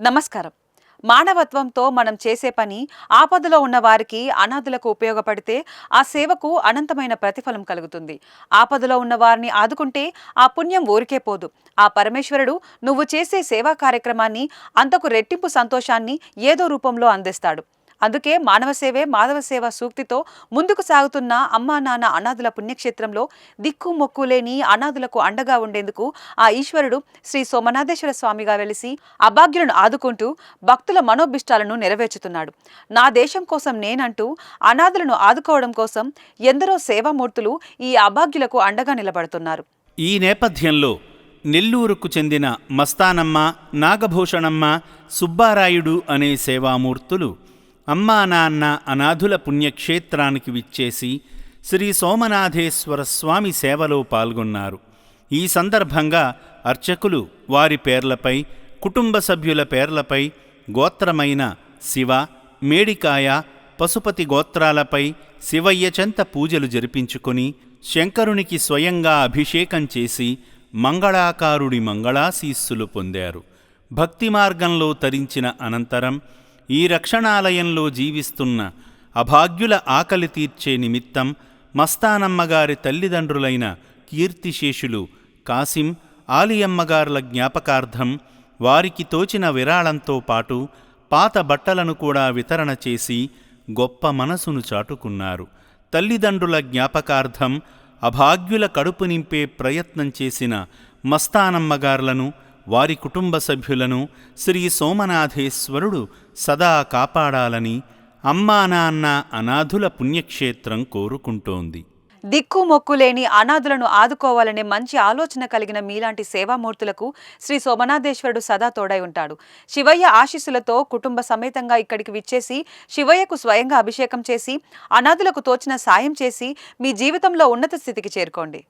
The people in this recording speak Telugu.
నమస్కారం. మానవత్వంతో మనం చేసే పని ఆపదలో ఉన్న వారికి అనాథులకు ఉపయోగపడితే ఆ సేవకు అనంతమైన ప్రతిఫలం కలుగుతుంది. ఆపదలో ఉన్న వారిని ఆదుకుంటే ఆ పుణ్యం ఊరికే పోదు. ఆ పరమేశ్వరుడు నువ్వు చేసే సేవా కార్యక్రమాన్ని అంతకు రెట్టింపు సంతోషాన్ని ఏదో రూపంలో అందిస్తాడు. అందుకే మానవ సేవే మాధవ సేవ సూక్తితో ముందుకు సాగుతున్న అమ్మా నాన్న అనాథుల పుణ్యక్షేత్రంలో దిక్కు మొక్కు లేని అనాథులకు అండగా ఉండేందుకు ఆ ఈశ్వరుడు శ్రీ సోమనాథేశ్వర స్వామిగా వెలిసి అభాగ్యులను ఆదుకుంటూ భక్తుల మనోభిష్టాలను నెరవేర్చుతున్నాడు. నా దేశం కోసం నేనంటూ అనాథులను ఆదుకోవడం కోసం ఎందరో సేవామూర్తులు ఈ అభాగ్యులకు అండగా నిలబడుతున్నారు. ఈ నేపథ్యంలో నెల్లూరుకు చెందిన మస్తానమ్మ నాగభూషణమ్మ సుబ్బారాయుడు అనే సేవామూర్తులు అమ్మా నాన్న అనాథుల పుణ్యక్షేత్రానికి విచ్చేసి శ్రీ సోమనాథేశ్వర స్వామి సేవలో పాల్గొన్నారు. ఈ సందర్భంగా అర్చకులు వారి పేర్లపై కుటుంబ సభ్యుల పేర్లపై గోత్రమైన శివ మేడికాయ పశుపతి గోత్రాలపై శివయ్య చెంత పూజలు జరిపించుకొని శంకరునికి స్వయంగా అభిషేకం చేసి మంగళాకారుడి మంగళాశీస్సులు పొందారు. భక్తి మార్గంలో తరించిన అనంతరం ఈ రక్షణాలయంలో జీవిస్తున్న అభాగ్యుల ఆకలి తీర్చే నిమిత్తం మస్తానమ్మగారి తల్లిదండ్రులైన కీర్తిశేషులు కాసిం ఆలియమ్మగారుల జ్ఞాపకార్థం వారికి తోచిన విరాళంతో పాటు పాత బట్టలను కూడా వితరణ చేసి గొప్ప మనసును చాటుకున్నారు. తల్లిదండ్రుల జ్ఞాపకార్థం అభాగ్యుల కడుపు నింపే ప్రయత్నం చేసిన మస్తానమ్మగార్లను వారి కుటుంబ సభ్యులను శ్రీ సోమనాథేశ్వరుడు సదా కాపాడాలని అమ్మా నాన్న అనాథుల పుణ్యక్షేత్రం కోరుకుంటోంది. దిక్కు మొక్కు లేని అనాథులను ఆదుకోవాలనే మంచి ఆలోచన కలిగిన మీలాంటి సేవామూర్తులకు శ్రీ సోమనాథేశ్వరుడు సదా తోడై ఉంటాడు. శివయ్య ఆశీస్సులతో కుటుంబ సమేతంగా ఇక్కడికి విచ్చేసి శివయ్యకు స్వయంగా అభిషేకం చేసి అనాథులకు తోచిన సాయం చేసి మీ జీవితంలో ఉన్నత స్థితికి చేరుకోండి.